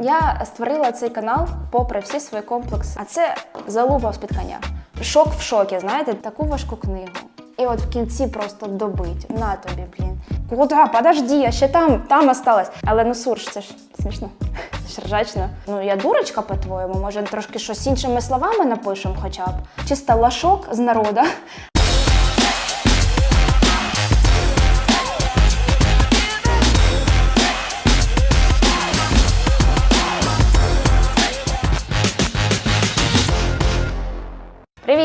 Я створила цей канал попри всі свої комплекси. А це залупа з-під. Шок в шокі, знаєте, таку важку книгу. І от в кінці просто добить. На тобі, блін. Куда? Подожди, я ще там, там осталась. Але ну сурж, це ж смішно. Це ржачно. Ну я дурочка, по-твоєму, може трошки щось іншими словами напишемо хоча б. Чисто лашок з народа.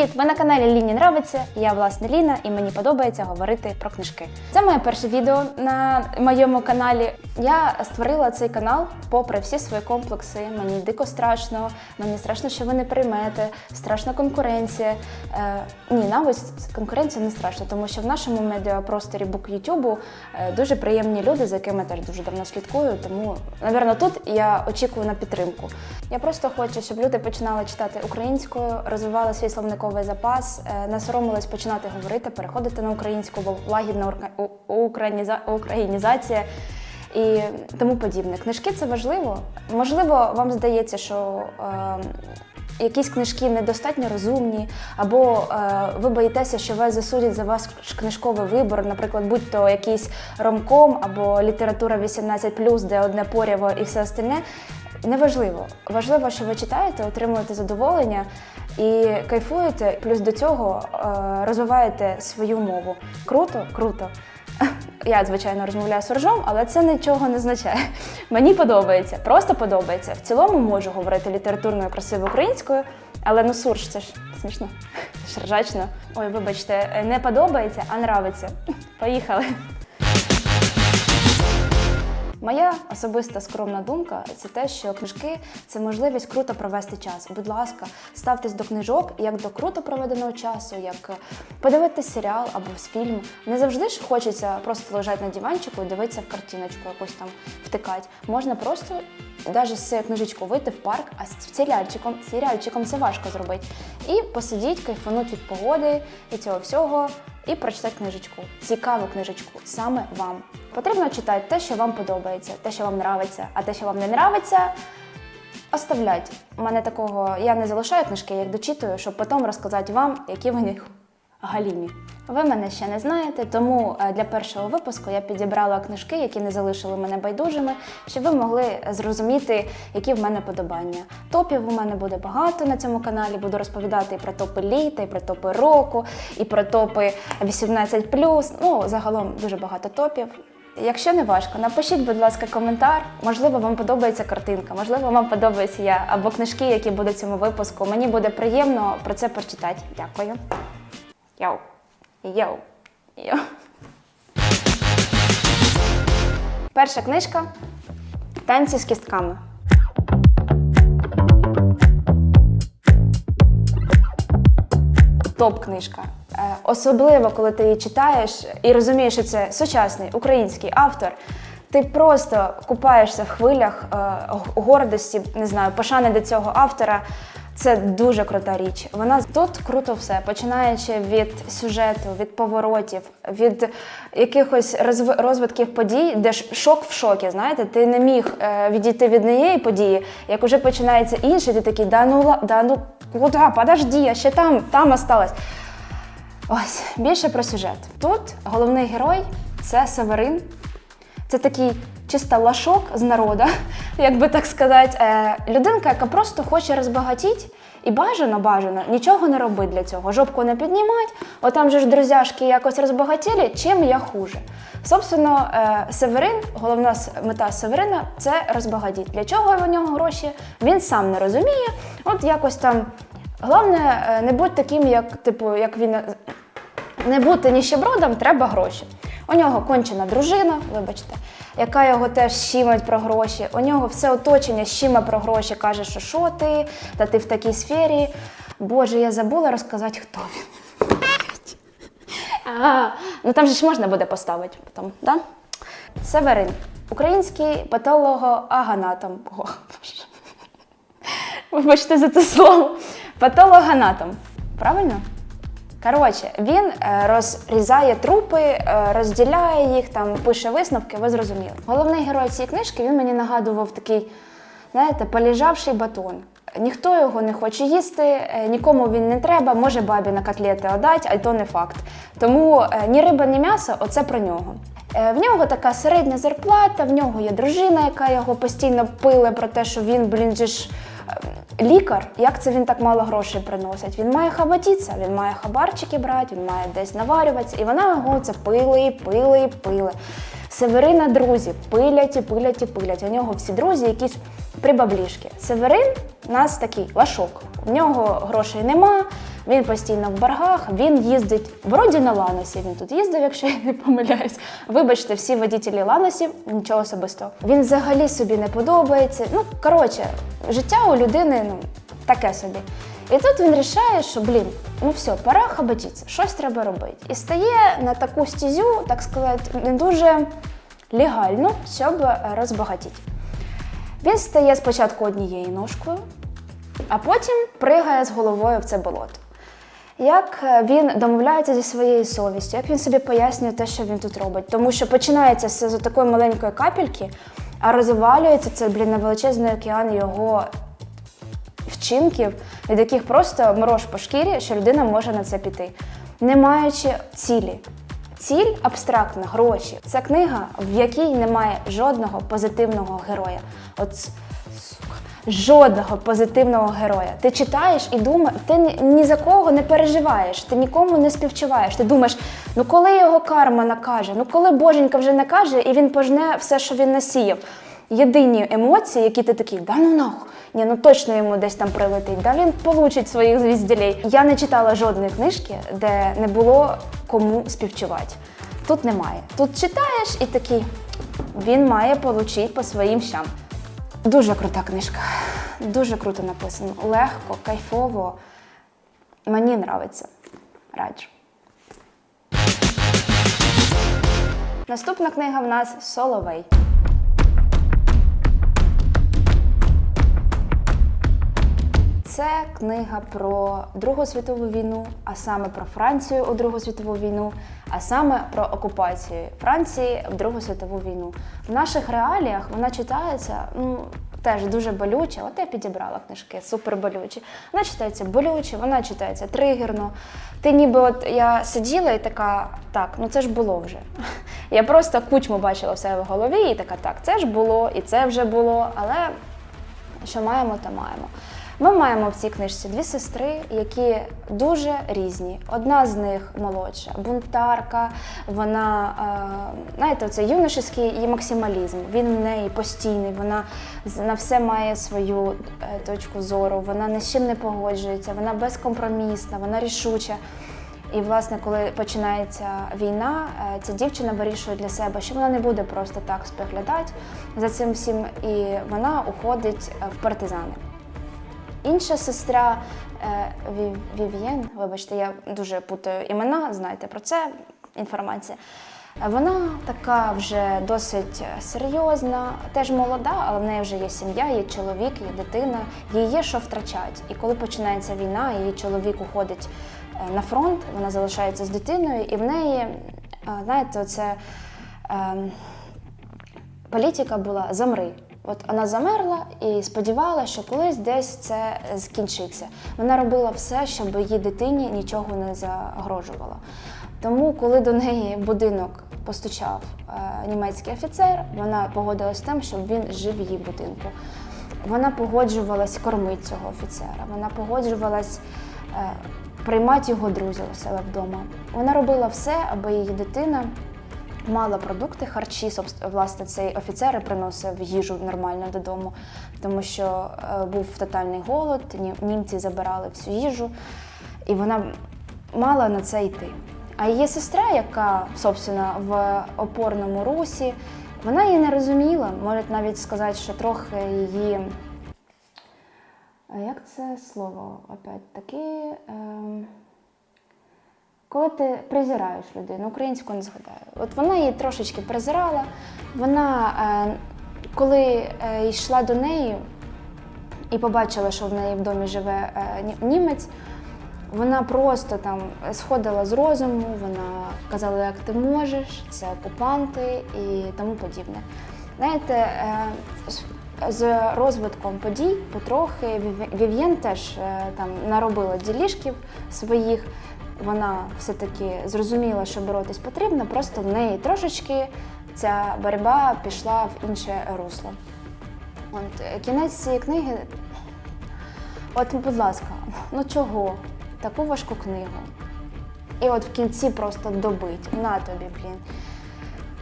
Привіт! Ви на каналі Ліні Нравиться. Я власне Ліна, і мені подобається говорити про книжки. Це моє перше відео на моєму каналі. Я створила цей канал попри всі свої комплекси. Мені дико страшно, мені страшно, що ви не приймете, страшна конкуренція. Е, ні, навіть конкуренція не страшна, тому що в нашому медіапросторі бук Ютубу е, дуже приємні люди, за якими я теж дуже давно слідкую. Тому, напевно, тут я очікую на підтримку. Я просто хочу, щоб люди починали читати українською, розвивали свій словниковий запас, е, не соромились починати говорити, переходити на українську, бо лагідна українізація. І тому подібне. Книжки це важливо. Можливо, вам здається, що е, якісь книжки недостатньо розумні, або е, ви боїтеся, що вас засудять за ваш книжковий вибор, наприклад, будь-то якийсь ромком або література 18+, де одне поряво і все остальне. Неважливо. Важливо, що ви читаєте, отримуєте задоволення і кайфуєте, плюс до цього е, розвиваєте свою мову. Круто, круто. Я, звичайно, розмовляю суржом, але це нічого не означає. Мені подобається, просто подобається. В цілому можу говорити літературною красивою українською, але ну сурж це ж смішно, це ржачно. Ой, вибачте, не подобається, а нравиться. Поїхали. Моя особиста скромна думка це те, що книжки це можливість круто провести час. Будь ласка, ставтесь до книжок як до круто проведеного часу, як подивитися серіал або фільм. Не завжди ж хочеться просто лежати на диванчику і дивитися в картиночку, якусь там втикати. Можна просто навіть з цією книжечкою вийти в парк, а з серіальчиком, серіальчиком це важко зробити. І посидіть, кайфануть від погоди і цього всього, і прочитати книжечку. Цікаву книжечку саме вам. Потрібно читати те, що вам подобається, те, що вам нравиться, а те, що вам не нравиться, оставлять. У мене такого я не залишаю книжки, я їх дочитую, щоб потім розказати вам, які вони галімі. Ви мене ще не знаєте, тому е, для першого випуску я підібрала книжки, які не залишили мене байдужими, щоб ви могли зрозуміти, які в мене подобання. Топів у мене буде багато на цьому каналі. Буду розповідати і про топи літа, і про топи року, і про топи 18+. Ну, загалом дуже багато топів. Якщо не важко, напишіть, будь ласка, коментар. Можливо, вам подобається картинка, можливо, вам подобається я або книжки, які будуть в цьому випуску. Мені буде приємно про це прочитати. Дякую. Йоу. Йоу. Йоу. Перша книжка Танці з кістками. Топ-книжка. Е, Особливо, коли ти її читаєш і розумієш, що це сучасний український автор. Ти просто купаєшся в хвилях е, гордості, не знаю, пошани до цього автора. Це дуже крута річ. Вона тут круто все, починаючи від сюжету, від поворотів, від якихось розв- розвитків подій, де ж шок в шокі. Знаєте, ти не міг е, відійти від однієї події, як уже починається інше, ти такий, да ну да ну куди, подожди, я ще там, там осталась. Ось більше про сюжет. Тут головний герой це Северин. Це такий чисто лашок з народа, як би так сказати. Е, людинка, яка просто хоче розбагатіти і бажано, бажано нічого не робить для цього. Жопку не піднімать, отам же ж друзяшки якось розбагатіли, чим я хуже. Собственно, е, Северин, головна мета Северина це розбагатіти. Для чого у нього гроші? Він сам не розуміє. От якось там. Головне, е, не будь таким, як типу, як він не бути ніщебродом, треба гроші. У нього кончена дружина, вибачте, яка його теж щимить про гроші. У нього все оточення щиме про гроші, каже, що що ти, та ти в такій сфері. Боже, я забула розказати, хто він. А, ну там же ж можна буде поставити потім, да? Северин. Український патологоагонатом. О, Боже. Вибачте за це слово. Патологоанатом. Правильно? Коротше, він е, розрізає трупи, е, розділяє їх, там пише висновки, ви зрозуміли. Головний герой цієї книжки він мені нагадував такий знаєте, полежавший батон. Ніхто його не хоче їсти, е, нікому він не треба, може бабі на котлети отдать, а й то не факт. Тому ні риба, ні м'ясо оце про нього. В нього така середня зарплата, в нього є дружина, яка його постійно пиле про те, що він, блін, же ж лікар. Як це він так мало грошей приносить? Він має хабатіться, він має хабарчики брати, він має десь наварюватися. І вона його це пили, і пили, і пили. Северина друзі пилять і пилять і пилять. У нього всі друзі якісь прибаблішки. Северин у нас такий лашок. В нього грошей нема, він постійно в боргах, він їздить вроді на Ланосі. Він тут їздив, якщо я не помиляюсь. Вибачте, всі водітелі Ланосів, нічого особистого. Він взагалі собі не подобається. Ну, коротше, життя у людини ну, таке собі. І тут він рішає, що блін, ну все, пора хабатіться, щось треба робити. І стає на таку стізю, так сказати, не дуже легально, щоб е, розбагатіти. Він стає спочатку однією ножкою, а потім пригає з головою в це болото. Як е, він домовляється зі своєю совістю, як він собі пояснює те, що він тут робить. Тому що починається все з такої маленької капельки, а розвалюється це блін, на величезний океан його вчинків, від яких просто мороз по шкірі, що людина може на це піти, не маючи цілі. Ціль абстрактна, гроші. Це книга, в якій немає жодного позитивного героя. От жодного позитивного героя. Ти читаєш і думаєш, ти ні, за кого не переживаєш, ти нікому не співчуваєш. Ти думаєш, ну коли його карма накаже, ну коли боженька вже накаже, і він пожне все, що він насіяв. Єдині емоції, які ти такий, да ну нахуй, ні, ну точно йому десь там прилетить, да він получить своїх звізділей. Я не читала жодної книжки, де не було кому співчувати. Тут немає. Тут читаєш і такий, він має получити по своїм щам. Дуже крута книжка, дуже круто написано, легко, кайфово. Мені нравиться. Раджу. Наступна книга в нас Соловей. Це книга про Другу світову війну, а саме про Францію у Другу світову війну, а саме про окупацію Франції в Другу світову війну. В наших реаліях вона читається ну, теж дуже болюче. От я підібрала книжки, супер болючі. Вона читається болюче, вона читається тригерно. Ти ніби от я сиділа і така, так, ну це ж було вже. Я просто кучму бачила в себе в голові і така, так, це ж було, і це вже було, але що маємо, то маємо. Ми маємо в цій книжці дві сестри, які дуже різні. Одна з них молодша, бунтарка. Вона, е, знаєте, це юношеський її максималізм. Він в неї постійний, вона на все має свою е, точку зору, вона ні з чим не погоджується, вона безкомпромісна, вона рішуча. І, власне, коли починається війна, е, ця дівчина вирішує для себе, що вона не буде просто так споглядати за цим всім, і вона уходить в партизани. Інша сестра е, Вів- Вів'єн, вибачте, я дуже путаю імена, знаєте про це інформація. Е, Вона така вже досить е, серйозна, теж молода, але в неї вже є сім'я, є чоловік, є дитина, їй є що втрачати. І коли починається війна, її чоловік уходить е, на фронт, вона залишається з дитиною, і в неї, е, знаєте, це політика була замри. От вона замерла і сподівалася, що колись десь це скінчиться. Вона робила все, щоб її дитині нічого не загрожувало. Тому, коли до неї будинок постучав е, німецький офіцер, вона погодилась з тим, щоб він жив в її будинку. Вона погоджувалась кормити цього офіцера, вона погоджувалась е, приймати його друзів у себе вдома. Вона робила все, аби її дитина мала продукти, харчі. Власне, цей офіцер приносив їжу нормально додому, тому що е, був тотальний голод, німці забирали всю їжу, і вона мала на це йти. А її сестра, яка, собственно, в опорному русі, вона її не розуміла. Можуть навіть сказати, що трохи її. Як це слово опять таки? Ем... Коли ти презираєш людину, українську не згадаю. От вона її трошечки презирала. Вона, е, коли е, йшла до неї і побачила, що в неї в домі живе е, німець, вона просто там сходила з розуму, вона казала, як ти можеш, це окупанти і тому подібне. Знаєте, з розвитком подій потрохи Вів'єн теж там наробила ділішків своїх. Вона все-таки зрозуміла, що боротись потрібно, просто в неї трошечки ця боротьба пішла в інше русло. От е, кінець цієї книги. От, будь ласка, ну чого? Таку важку книгу. І от в кінці просто добить. На тобі, блін.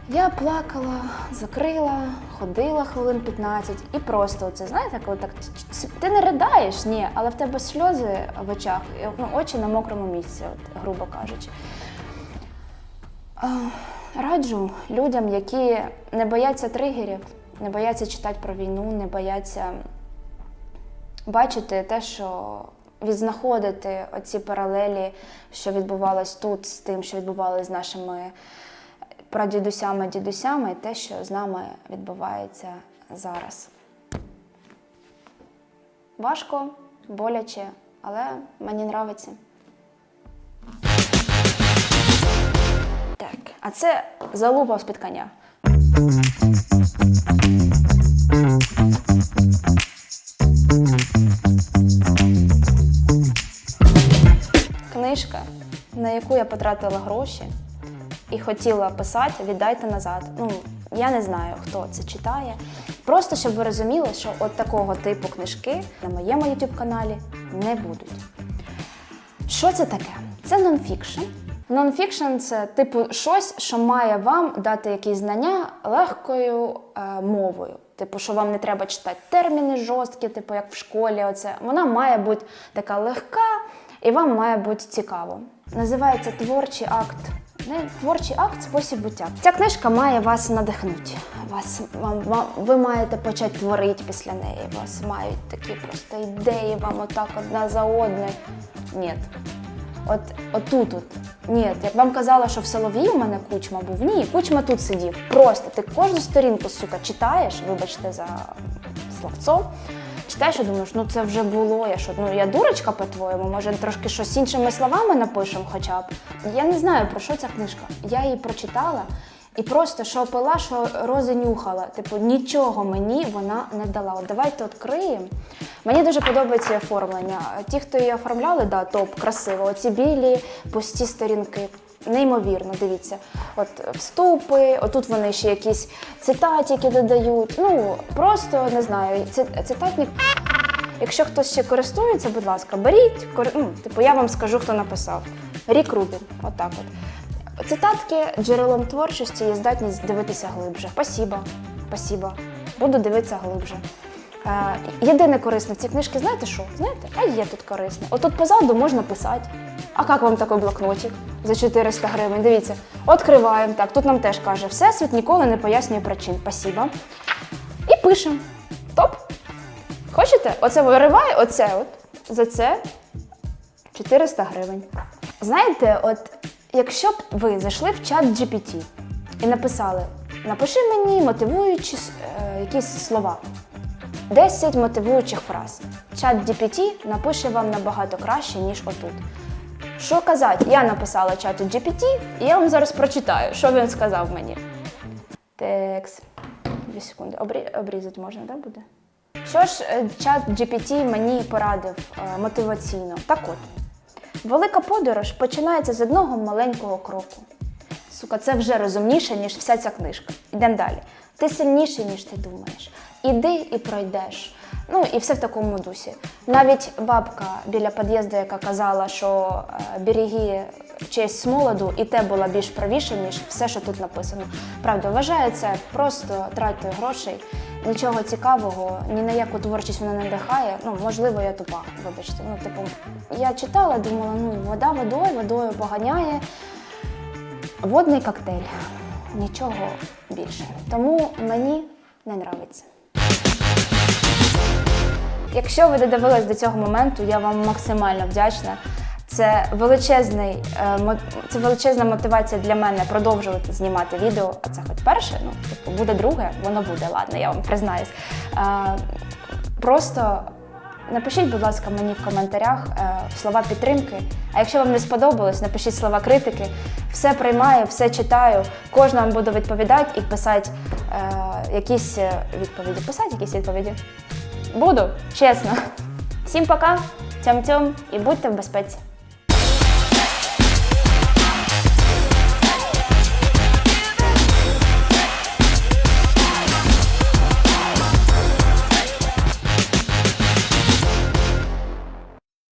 Я плакала, закрила, ходила хвилин 15 і просто це, знаєте, коли так ти не riдаєш, ні, але в тебе сльози в очах, ну, очі на мокрому місці, от, грубо кажучи. Раджу людям, які не бояться тригерів, не бояться читати про війну, не бояться бачити те, що відзнаходити оці паралелі, що відбувалось тут з тим, що відбувалося з нашими прадідусями, дідусями, і те, що з нами відбувається зараз. Важко, боляче, але мені нравиться. Так, а це залупа з-під. Книжка, на яку я потратила гроші і хотіла писати, віддайте назад. Ну, я не знаю, хто це читає. Просто щоб ви розуміли, що от такого типу книжки на моєму youtube каналі не будуть. Що це таке? Це нонфікшн. Нонфікшн це типу щось, що має вам дати якісь знання легкою е, мовою. Типу, що вам не треба читати терміни жорсткі, типу як в школі. Оце вона має бути така легка, і вам має бути цікаво. Називається творчий акт. Не творчий акт спосіб буття. Ця книжка має вас надихнути. Вас вам, вам ви маєте почати творити після неї. Вас мають такі просто ідеї, вам отак одна за одною. Ні. От отут от. Ні, як вам казала, що в Солов'ї у мене кучма був. Ні, кучма тут сидів. Просто ти кожну сторінку, сука, читаєш, вибачте за словцо. Читаєш і думаєш, ну це вже було. Я що, ну я дурочка по-твоєму, може трошки щось іншими словами напишемо хоча б. Я не знаю про що ця книжка. Я її прочитала і просто що пила, що рози нюхала. Типу, нічого мені вона не дала. От давайте відкриємо. Мені дуже подобається оформлення. Ті, хто її оформляли, да, топ, красиво. Оці білі пусті сторінки. Неймовірно, дивіться. От вступи, отут вони ще якісь цитатики додають. Ну, просто не знаю, цитатник. Якщо хтось ще користується, будь ласка, беріть. кор- Ну, типу, я вам скажу, хто написав. Рік Рубін, отак от. Цитатки джерелом творчості є здатність дивитися глибше. Спасіба, спасіба. Буду дивитися глибше. Е, єдине корисне в цій книжці, знаєте що? Знаєте? А є тут корисне. Отут позаду можна писати. А як вам такий блокнотик за 400 гривень? Дивіться, відкриваємо так. Тут нам теж каже, всесвіт ніколи не пояснює причин. Спасіба. І пишемо. Топ. Хочете? Оце вириває, оце от. За це 400 гривень. Знаєте, от якщо б ви зайшли в чат GPT і написали: напиши мені мотивуючі е, якісь слова. 10 мотивуючих фраз. Чат GPT напише вам набагато краще, ніж отут. Що казати? Я написала чату GPT, і я вам зараз прочитаю, що він сказав мені. Текс. Дві секунди. Обрі... Обрізати можна, так буде? Що ж е, чат GPT мені порадив е, мотиваційно? Так от, велика подорож починається з одного маленького кроку. Сука, це вже розумніше, ніж вся ця книжка. Йдемо далі. Ти сильніший, ніж ти думаєш. Іди і пройдеш. Ну і все в такому дусі. Навіть бабка біля під'їзду, яка казала, що е, береги честь з молоду, і те була більш правіше, ніж все, що тут написано. Правда, вважаю це просто тратою грошей. Нічого цікавого, ні на яку творчість вона не надихає. Ну, можливо, я тупа, вибачте. Ну, типу, я читала, думала, ну вода водою, водою поганяє. Водний коктейль. Нічого більше. Тому мені не нравиться. Якщо ви додивились до цього моменту, я вам максимально вдячна. Це величезний, е, це величезна мотивація для мене продовжувати знімати відео. А це хоч перше, ну типу буде друге, воно буде, ладно, я вам признаюсь. Е, Просто напишіть, будь ласка, мені в коментарях е, слова підтримки. А якщо вам не сподобалось, напишіть слова критики. Все приймаю, все читаю. Кожному буду відповідати і писати е, якісь е, відповіді. Писати якісь відповіді. Буду, чесно. Всім пока, Тям-тьом і будьте в безпеці.